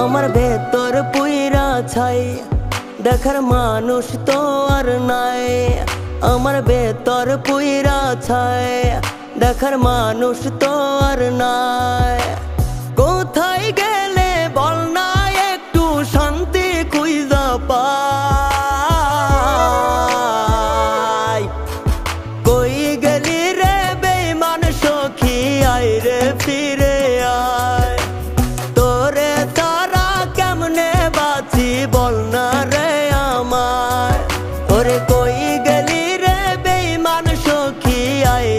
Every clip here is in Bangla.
আমার ভেতর পুইরা ছাই, দেখার মানুষ তো আর নাই। আমার বেতর পুইরা ছাই, দেখার মানুষ তো আর নাই।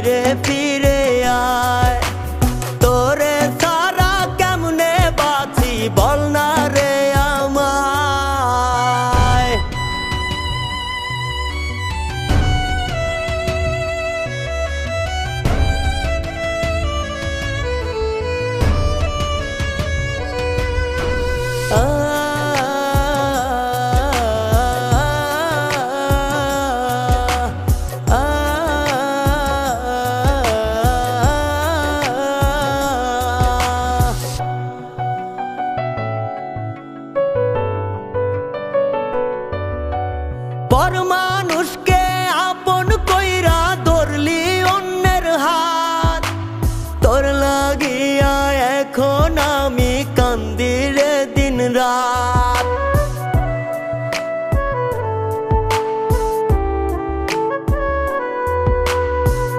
আয়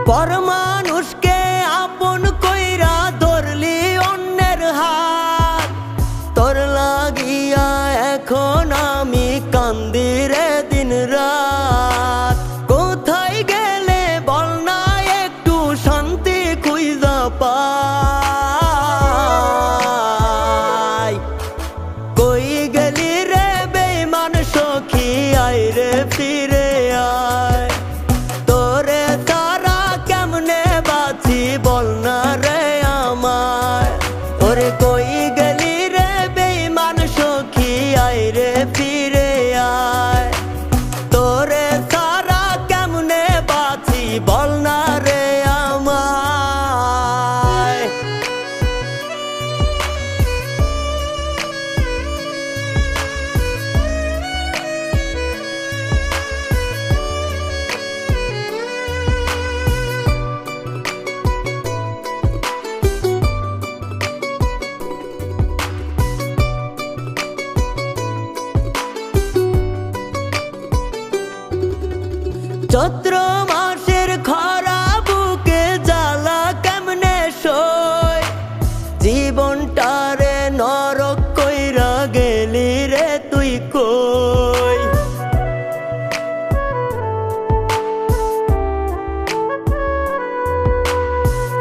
পর মানুষকে আপন কইরা ধরলি অন্যের হাত। তোর লাগিয়া এখন আমি কান্দি রে দিন রাত কোথায় গেলে বল না, একটু শান্তি খুঁজা পাই। কই গেলি রে বেমান সখী, আয় রে ফিরে চৈত্র মাসের খরা বুকে জ্বালা কেমনে সই? জীবনটারে নরক কইরা গেলি রে তুই কই?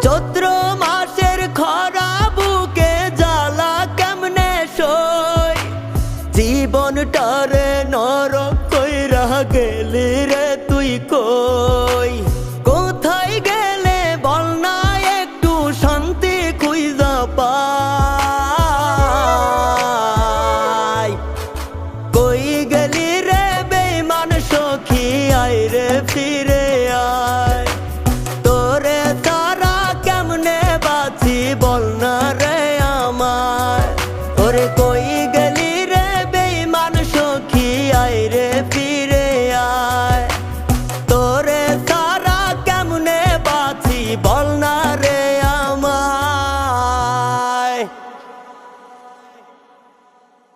চৈত্র মাসের খরা বুকে জ্বালা কেমনে সই? জীবনটারে নরক কইরা গেলি রে কই? কোথায় গেলে বল না একটু শান্তি খুঁজা পাই? কই গেলি রে বেমান সখী? আয় রে ফিরে আয়। তোরে তারা কেমনে বাছি বল না রে আমার ওরে বল না